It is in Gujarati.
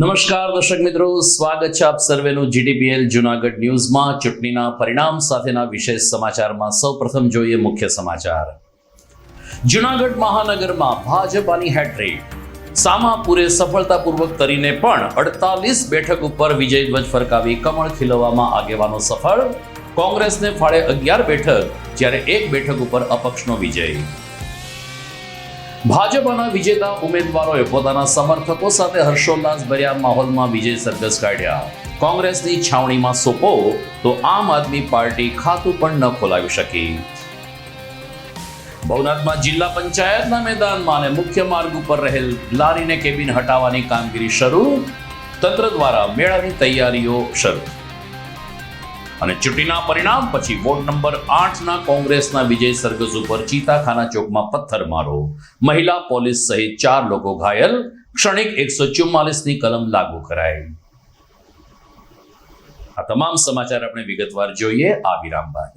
નમસ્કાર દર્શક મિત્રો, સ્વાગત છે આપ સર્વેનું જીટીપીએલ જુનાગઢ ન્યૂઝમાં. ચૂંટણીના પરિણામ સાથેના વિશેષ સમાચારમાં સૌપ્રથમ જોઈએ મુખ્ય સમાચાર. જુનાગઢ મહાનગરમાં ભાજપાની હેટ્રિક. સામાપુરે સફળતાપૂર્વક કરીને પણ અડતાલીસ બેઠક ઉપર વિજય ધ્વજ ફરકાવી કમળ ખીલવવામાં આગેવાનો સફળ. કોંગ્રેસને ફાળે અગિયાર બેઠક, જ્યારે એક બેઠક ઉપર અપક્ષનો વિજય. ભાજપના વિજેતા ઉમેદવારોએ પોતાના સમર્થકો સાથે હર્ષોલ્લાસ ભર્યા માહોલમાં વિજય સરઘસ કાઢ્યા. કોંગ્રેસની છાવણીમાં સોંપો, તો આમ આદમી પાર્ટી ખાતું પણ ન ખોલાવી શકી. ભવનાથમાં જિલ્લા પંચાયતના મેદાનમાં અને મુખ્ય માર્ગ ઉપર રહેલ લારીને કેબિન હટાવવાની કામગીરી શરૂ. તંત્ર દ્વારા મેળાની તૈયારીઓ શરૂ. અને ચૂંટણીના પરિણામ પછી વોર્ડ નંબર આઠના કોંગ્રેસના વિજય સરગસ ઉપર ચીતાખાના ચોકમાં પથ્થરમારો મહિલા પોલીસ સહિત ચાર લોકો ઘાયલ. ક્ષણિક એકસો ચુમ્માલીસની કલમ લાગુ કરાઈ. આ તમામ સમાચાર આપણે વિગતવાર જોઈએ. આ વિરામ બાદ.